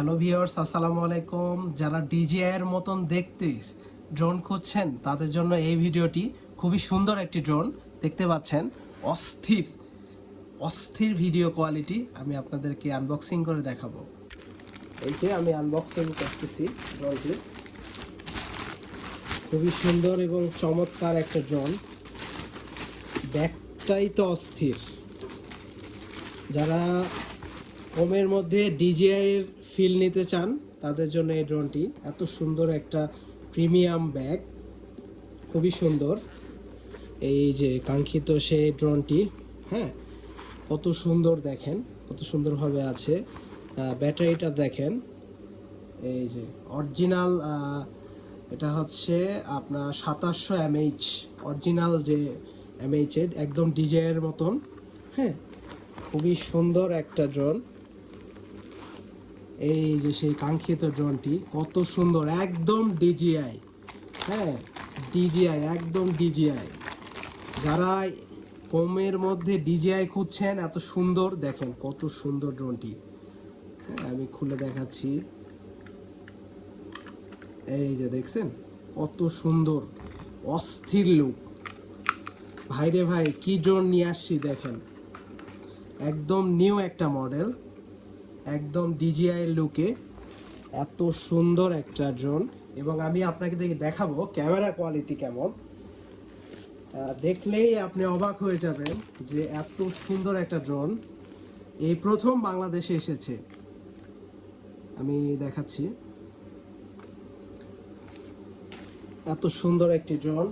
Hello viewers আসসালামু আলাইকুম। যারা ডিজিআই এর মতন দেখতে ড্রোন খুঁজছেন, তাদের জন্য এই ভিডিওটি খুবই সুন্দর একটি ড্রোন দেখতে পাচ্ছেন, অস্থির অস্থির ভিডিও কোয়ালিটি আমি আপনাদেরকে আনবক্সিং করে দেখাবো। এই যে আমি আনবক্সিং করতেছি ড্রোনটি খুবই সুন্দর এবং চমৎকার একটা ড্রোন ব্যাগটাই তো অস্থির। যারা কমের মধ্যে ডিজিআই এর ফিল নিতে চান, তাদের জন্য এই ড্রোনটি। এত সুন্দর একটা প্রিমিয়াম ব্যাগ, খুবই সুন্দর। এই যে কাঙ্ক্ষিত সেই ড্রোনটি হ্যাঁ কত সুন্দর দেখেন, কত সুন্দরভাবে আছে। ব্যাটারিটা দেখেন, এই যে অরিজিনাল এটা হচ্ছে আপনার সাতাশশো এমএইচ, অরিজিনাল যে এমএইচ এর, একদম ডিজাইয়ের মতন হ্যাঁ খুবই সুন্দর একটা ড্রোন। এই যে সেই কাঙ্ক্ষিত ড্রোনটি কত সুন্দর, একদম ডিজিআই হ্যাঁ ডিজিআই একদম ডিজিআই যারা কমের মধ্যে ডিজিআই খুঁজছেন, এত সুন্দর, দেখেন কত সুন্দর ড্রোনটি। হ্যাঁ আমি খুলে দেখাচ্ছি। এই যে দেখছেন, কত সুন্দর, অস্থির লুক ভাইরে ভাই, কি ড্রোন নিয়ে আসছি, দেখেন। একদম নিউ একটা মডেল একদম ডিজিআই লুকে এত সুন্দর একটা ড্রোন এবং আমি আপনাকে দেখে দেখাবো ক্যামেরা কোয়ালিটি কেমন। দেখলেই আপনি অবাক হয়ে যাবেন যে এত সুন্দর একটা ড্রোন এই প্রথম বাংলাদেশে এসেছে। আমি দেখাচ্ছি। এত সুন্দর একটি ড্রোন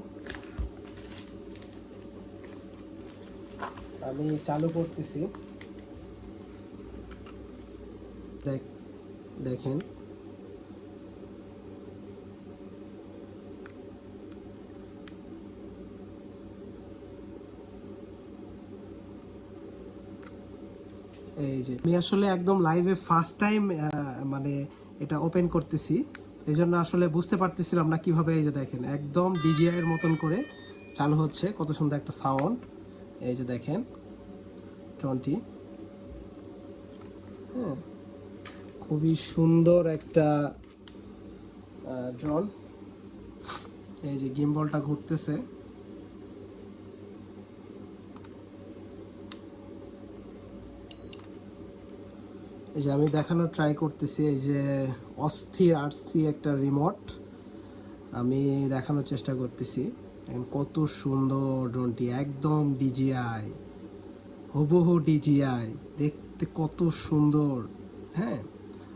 আমি চালু করতেছি দেখ দেখেন। এই যে, আমি আসলে একদম লাইভে ফার্স্ট টাইম মানে এটা ওপেন করতেছি। এই জন্য আসলে বুঝতে পারতেছিলাম না কীভাবে এই যে দেখেন, একদম ডিজিআই এর মতন করে চালু হচ্ছে, কত সুন্দর একটা সাউন্ড এই যে দেখেন ড্রোনটি হ্যাঁ। খুবই সুন্দর একটা ড্রোন এই যে গিম্বলটা ঘুরতেছে। এই যে আমি দেখানোর ট্রাই করতেছি, এই যে অস্থির আরসি একটা রিমোট আমি দেখানোর চেষ্টা করতেছি। কত সুন্দর ড্রোনটি একদম ডিজিআই হুবহু ডিজিআই দেখতে কত সুন্দর হ্যাঁ?